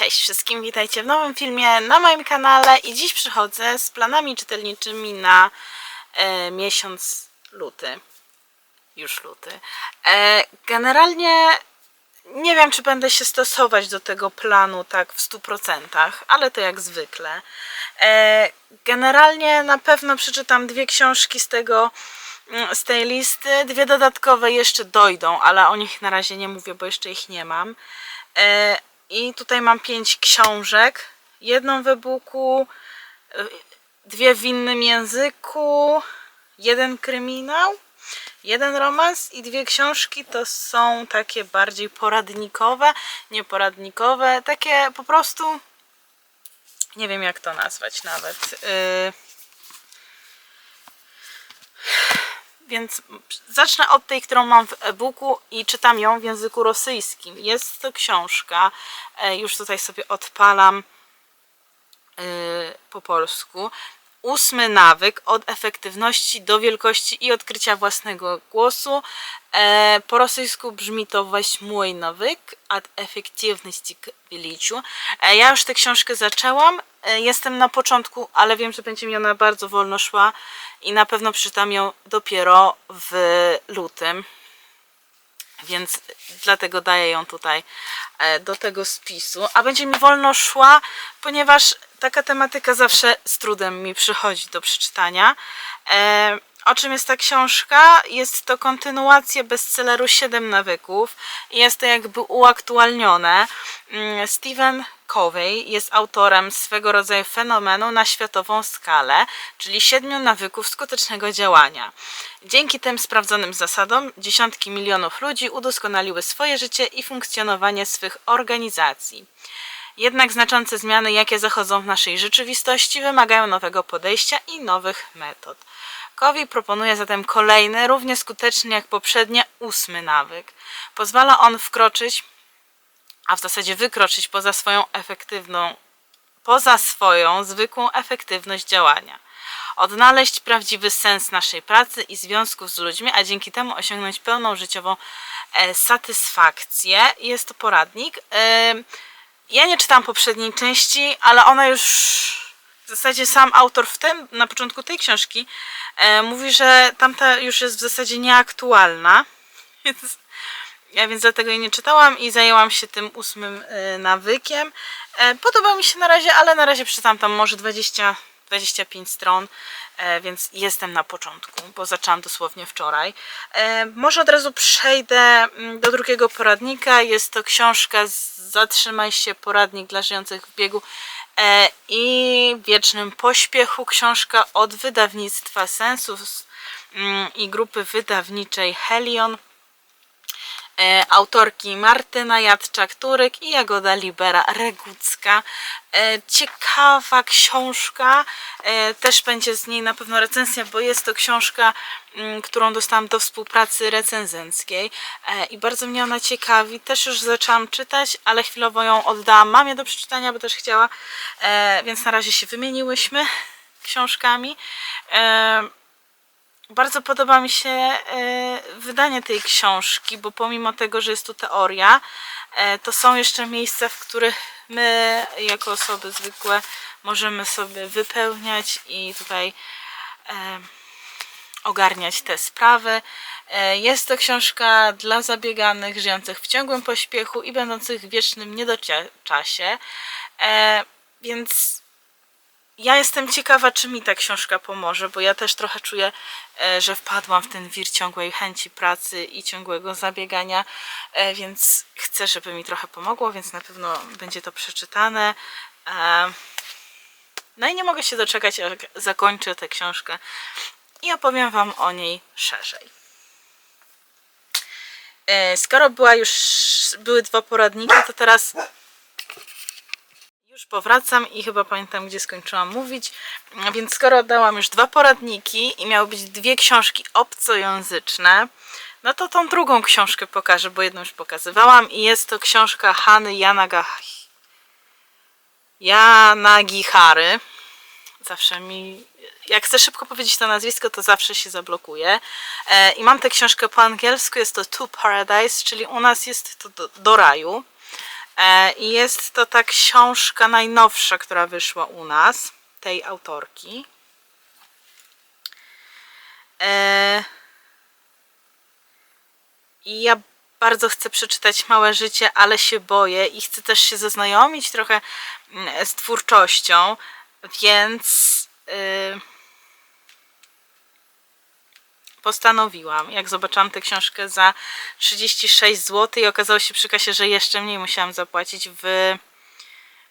Cześć wszystkim, witajcie w nowym filmie na moim kanale i dziś przychodzę z planami czytelniczymi na e, miesiąc luty. Już luty. E, generalnie nie wiem, czy będę się stosować do tego planu tak w 100%, ale to jak zwykle. E, generalnie na pewno przeczytam dwie książki z tego mm, z tej listy. Dwie dodatkowe jeszcze dojdą, ale o nich na razie nie mówię, bo jeszcze ich nie mam. E, I tutaj mam pięć książek. Jedną w e-booku, dwie w innym języku, jeden kryminał, jeden romans i dwie książki to są takie bardziej poradnikowe, nieporadnikowe, takie po prostu nie wiem jak to nazwać nawet. Yy, Więc zacznę od tej, którą mam w e-booku i czytam ją w języku rosyjskim. Jest to książka, e, już tutaj sobie odpalam e, po polsku Ósmy nawyk od efektywności do wielkości i odkrycia własnego głosu. E, Po rosyjsku brzmi to weź mój nawyk od efektywności k величию. E, Ja już tę książkę zaczęłam. E, Jestem na początku, ale wiem, że będzie mi ona bardzo wolno szła i na pewno przeczytam ją dopiero w lutym. Więc dlatego daję ją tutaj e, do tego spisu. A będzie mi wolno szła, ponieważ taka tematyka zawsze z trudem mi przychodzi do przeczytania. E, O czym jest ta książka? Jest to kontynuacja bestselleru 7 nawyków. Jest to jakby uaktualnione. Mm, Stephen Covey jest autorem swego rodzaju fenomenu na światową skalę, czyli siedmiu nawyków skutecznego działania. Dzięki tym sprawdzonym zasadom dziesiątki milionów ludzi udoskonaliły swoje życie i funkcjonowanie swych organizacji. Jednak znaczące zmiany, jakie zachodzą w naszej rzeczywistości, wymagają nowego podejścia i nowych metod. Covey proponuje zatem kolejny, równie skuteczny jak poprzednie, ósmy nawyk. Pozwala on wkroczyć, a w zasadzie wykroczyć poza swoją efektywną, poza swoją zwykłą efektywność działania. Odnaleźć prawdziwy sens naszej pracy i związków z ludźmi, a dzięki temu osiągnąć pełną życiową e, satysfakcję. Jest to poradnik. Ym, ja nie czytałam poprzedniej części, ale ona już w zasadzie sam autor w tym, na początku tej książki e, mówi, że tamta już jest w zasadzie nieaktualna. Więc, ja więc dlatego jej nie czytałam i zajęłam się tym ósmym e, nawykiem. E, podoba mi się na razie, ale na razie przeczytam tam może 20 25 stron, e, więc jestem na początku, bo zaczęłam dosłownie wczoraj. E, Może od razu przejdę mm, do drugiego poradnika. Jest to książka Zatrzymaj się, poradnik dla żyjących w biegu e, i wiecznym pośpiechu. Książka od wydawnictwa Sensus mm, i grupy wydawniczej Helion autorki Martyna Jadczak-Turek i Jagoda Libera Regucka. E, ciekawa książka, e, też będzie z niej na pewno recenzja, bo jest to książka, mm, którą dostałam do współpracy recenzenckiej e, i bardzo mnie ona ciekawi. Też już zaczęłam czytać, ale chwilowo ją oddałam mamie do przeczytania, bo też chciała, e, więc na razie się wymieniłyśmy książkami. Bardzo podoba mi się e, wydanie tej książki, bo pomimo tego, że jest tu teoria, e, to są jeszcze miejsca, w których my, jako osoby zwykłe, możemy sobie wypełniać i tutaj e, ogarniać te sprawy. Jest to książka dla zabieganych, żyjących w ciągłym pośpiechu i będących w wiecznym niedoczasie. Więc ja jestem ciekawa, czy mi ta książka pomoże, bo ja też trochę czuję, e, że wpadłam w ten wir ciągłej chęci pracy i ciągłego zabiegania, e, więc chcę, żeby mi trochę pomogło, więc na pewno będzie to przeczytane. E, No i nie mogę się doczekać, jak zakończę tę książkę i opowiem Wam o niej szerzej. Skoro była już, były dwa poradniki, to teraz już powracam i chyba pamiętam, gdzie skończyłam mówić. Więc skoro dałam już dwa poradniki i miały być dwie książki obcojęzyczne, no to tą drugą książkę pokażę, bo jedną już pokazywałam i jest to książka Hany Janaga... Janagihary. Zawsze mi... Jak chcę szybko powiedzieć to nazwisko, to zawsze się zablokuje. E, I mam tę książkę po angielsku, jest to To Paradise, czyli u nas jest to do, do raju. E, I jest to ta książka najnowsza, która wyszła u nas, tej autorki. E, I ja bardzo chcę przeczytać Małe Życie, ale się boję i chcę też się zaznajomić trochę mm, z twórczością, więc yy, postanowiłam, jak zobaczyłam tę książkę za 36 zł i okazało się przy kasie, że jeszcze mniej musiałam zapłacić w,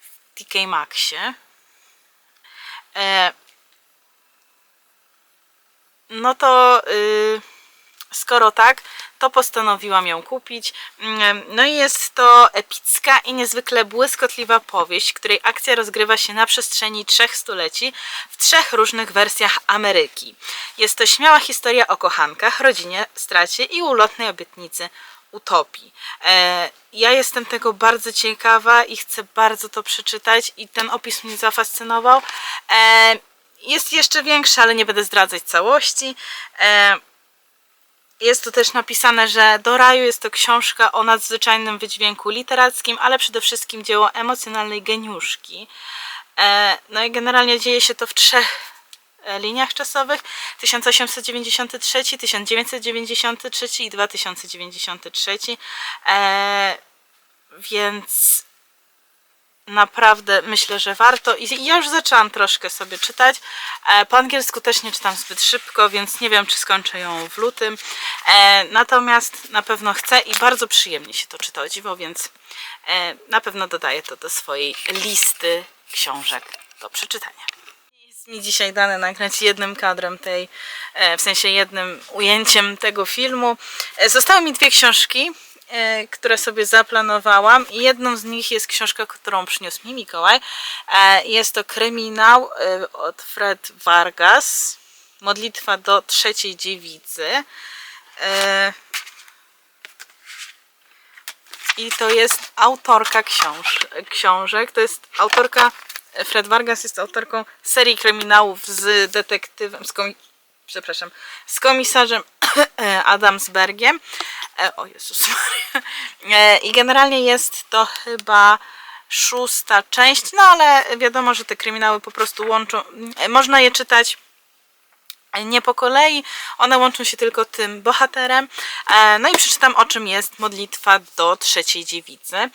w TK Maxie. E, no to yy, skoro tak, to postanowiłam ją kupić. Mm, No i jest to epicka i niezwykle błyskotliwa powieść, której akcja rozgrywa się na przestrzeni trzech stuleci w trzech różnych wersjach Ameryki. Jest to śmiała historia o kochankach, rodzinie, stracie i ulotnej obietnicy utopii. E, ja jestem tego bardzo ciekawa i chcę bardzo to przeczytać i ten opis mnie zafascynował. E, jest jeszcze większy, ale nie będę zdradzać całości. Jest tu też napisane, że Do raju jest to książka o nadzwyczajnym wydźwięku literackim, ale przede wszystkim dzieło emocjonalnej geniuszki. E, No i generalnie dzieje się to w trzech e, liniach czasowych 1893, 1993 i 2093 e, więc naprawdę myślę, że warto. I ja już zaczęłam troszkę sobie czytać. E, po angielsku też nie czytam zbyt szybko, więc nie wiem czy skończę ją w lutym. E, natomiast na pewno chcę i bardzo przyjemnie się to czyta o dziwo, więc e, na pewno dodaję to do swojej listy książek do przeczytania. Jest mi dzisiaj dane nagrać jednym kadrem tej, w sensie jednym ujęciem tego filmu. Zostały mi dwie książki, które sobie zaplanowałam i jedną z nich jest książka, którą przyniósł mi Mikołaj. E, Jest to kryminał e, od Fred Vargas, Modlitwa do trzeciej dziewicy. E, i to jest autorka książ książek. To jest autorka, Fred Vargas jest autorką serii kryminałów z detektywem, z przepraszam, z komisarzem Adamsbergiem. E, o Jezus. E, I generalnie jest to chyba szósta część, no ale wiadomo, że te kryminały po prostu łączą, e, można je czytać nie po kolei, one łączą się tylko tym bohaterem. E, No i przeczytam o czym jest modlitwa do trzeciej dziewicy.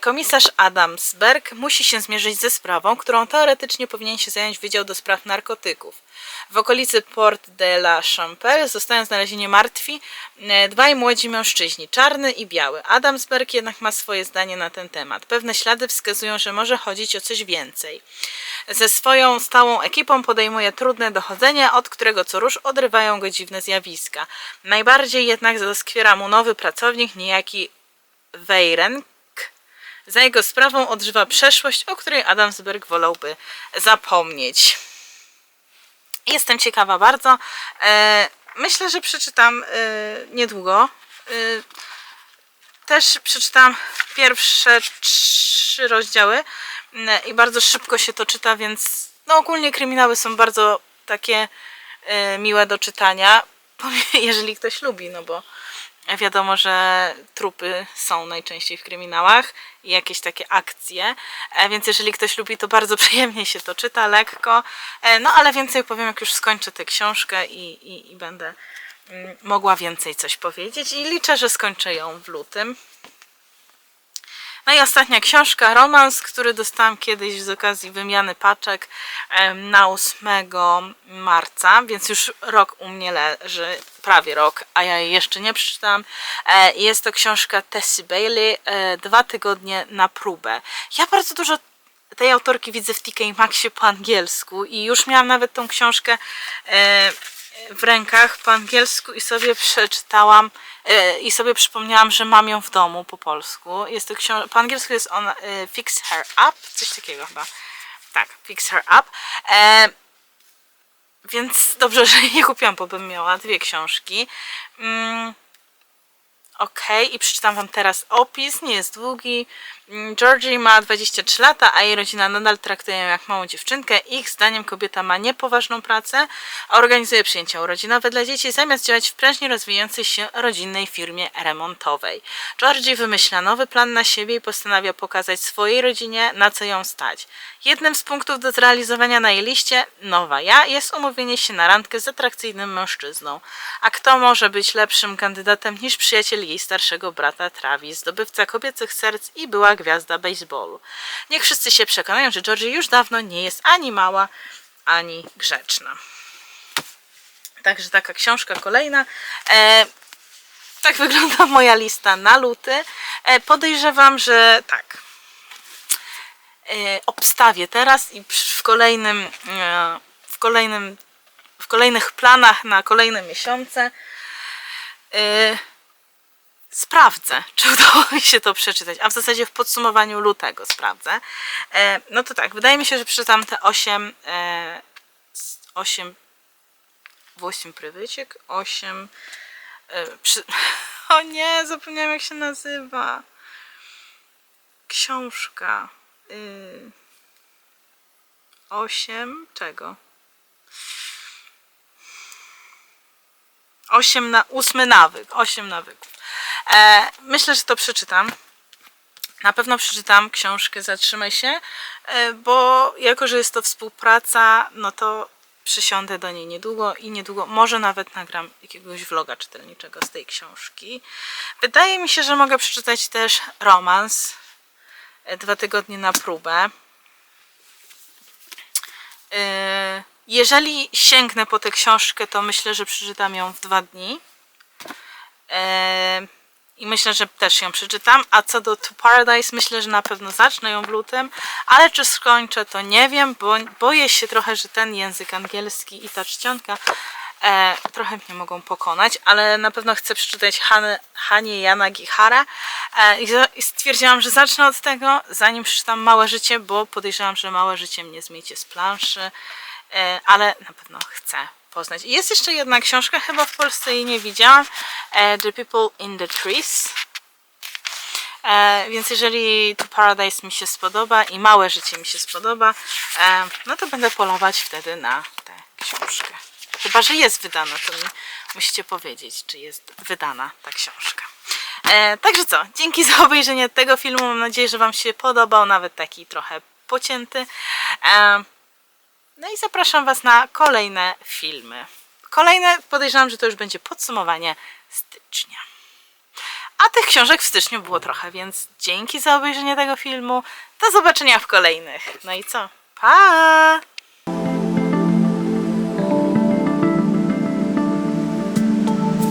Komisarz Adamsberg musi się zmierzyć ze sprawą, którą teoretycznie powinien się zająć Wydział do Spraw Narkotyków. W okolicy Port de la Champelle zostają znalezieni martwi e, dwaj młodzi mężczyźni, czarny i biały. Adamsberg jednak ma swoje zdanie na ten temat. Pewne ślady wskazują, że może chodzić o coś więcej. Ze swoją stałą ekipą podejmuje trudne dochodzenie, od którego co rusz odrywają go dziwne zjawiska. Najbardziej jednak zaskwiera mu nowy pracownik, niejaki Weirenk. Za jego sprawą odżywa przeszłość, o której Adamsberg wolałby zapomnieć. Jestem ciekawa bardzo. E, myślę, że przeczytam e, niedługo. E, też przeczytałam pierwsze trzy rozdziały mm, i bardzo szybko się to czyta, więc no ogólnie kryminały są bardzo takie miłe do czytania, jeżeli ktoś lubi, no bo wiadomo, że trupy są najczęściej w kryminałach i jakieś takie akcje, e, więc jeżeli ktoś lubi, to bardzo przyjemnie się to czyta, lekko, E, no ale więcej powiem, jak już skończę tę książkę i, i, i będę mm, mogła więcej coś powiedzieć i liczę, że skończę ją w lutym. No i ostatnia książka, romans, który dostałam kiedyś z okazji wymiany paczek na 8 marca, więc już rok u mnie leży, prawie rok, a ja jej jeszcze nie przeczytałam. E, Jest to książka Tessie Bailey, e, dwa tygodnie na próbę. Ja bardzo dużo tej autorki widzę w TK Maxie po angielsku i już miałam nawet tą książkę e, w rękach po angielsku i sobie przeczytałam e, i sobie przypomniałam, że mam ją w domu po polsku. Jest to książka, po angielsku jest ona e, Fix Her Up, coś takiego chyba. Tak, Fix Her Up. E, więc dobrze, że nie kupiłam, bo bym miała dwie książki. Mm, ok, i przeczytam Wam teraz opis, nie jest długi. Mm, Georgie ma 23 lata, a jej rodzina nadal traktuje ją jak małą dziewczynkę. Ich zdaniem kobieta ma niepoważną pracę, a organizuje przyjęcia urodzinowe dla dzieci, zamiast działać w prężnie rozwijającej się rodzinnej firmie remontowej. Georgie wymyśla nowy plan na siebie i postanawia pokazać swojej rodzinie, na co ją stać. Jednym z punktów do zrealizowania na jej liście, nowa ja, jest umówienie się na randkę z atrakcyjnym mężczyzną. A kto może być lepszym kandydatem niż przyjaciel jej starszego brata Travis, zdobywca kobiecych serc i była gwiazda baseballu. Niech wszyscy się przekonają, że Georgie już dawno nie jest ani mała, ani grzeczna. Także taka książka kolejna. E, tak wygląda moja lista na luty. E, podejrzewam, że tak. E, obstawię teraz i w kolejnym, e, w kolejnym, w kolejnych planach na kolejne miesiące e, sprawdzę, czy udało mi się to przeczytać, a w zasadzie w podsumowaniu lutego sprawdzę. E, no to tak, wydaje mi się, że przeczytam te 8, e, 8 8 prywyciek, 8 e, przy... O nie, zapomniałam jak się nazywa. Książka. Y... 8 czego? 8 na ósmy nawyk. 8 nawyków. E, myślę, że to przeczytam. Na pewno przeczytam książkę Zatrzymaj się, e, bo jako, że jest to współpraca, no to przysiądę do niej niedługo i niedługo może nawet nagram jakiegoś vloga czytelniczego z tej książki. Wydaje mi się, że mogę przeczytać też romans e, dwa tygodnie na próbę. Jeżeli sięgnę po tę książkę, to myślę, że przeczytam ją w dwa dni. I myślę, że też ją przeczytam. A co do To Paradise, myślę, że na pewno zacznę ją w lutym, ale czy skończę, to nie wiem, bo boję się trochę, że ten język angielski i ta czcionka e, trochę mnie mogą pokonać, ale na pewno chcę przeczytać Hanę, Hanie Jana Gihara e, i stwierdziłam, że zacznę od tego, zanim przeczytam Małe Życie, bo podejrzewam, że Małe Życie mnie zmiecie z planszy, e, ale na pewno chcę poznać. Jest jeszcze jedna książka, chyba w Polsce jej nie widziałam, e, The People in the Trees. E, więc jeżeli To Paradise mi się spodoba i Małe Życie mi się spodoba, e, no to będę polować wtedy na tę książkę. Chyba, że jest wydana, to mi musicie powiedzieć, czy jest wydana ta książka. Także co, dzięki za obejrzenie tego filmu. Mam nadzieję, że Wam się podobał, nawet taki trochę pocięty. No i zapraszam Was na kolejne filmy. Kolejne podejrzewam, że to już będzie podsumowanie stycznia. A tych książek w styczniu było trochę, więc dzięki za obejrzenie tego filmu. Do zobaczenia w kolejnych. No i co? Pa!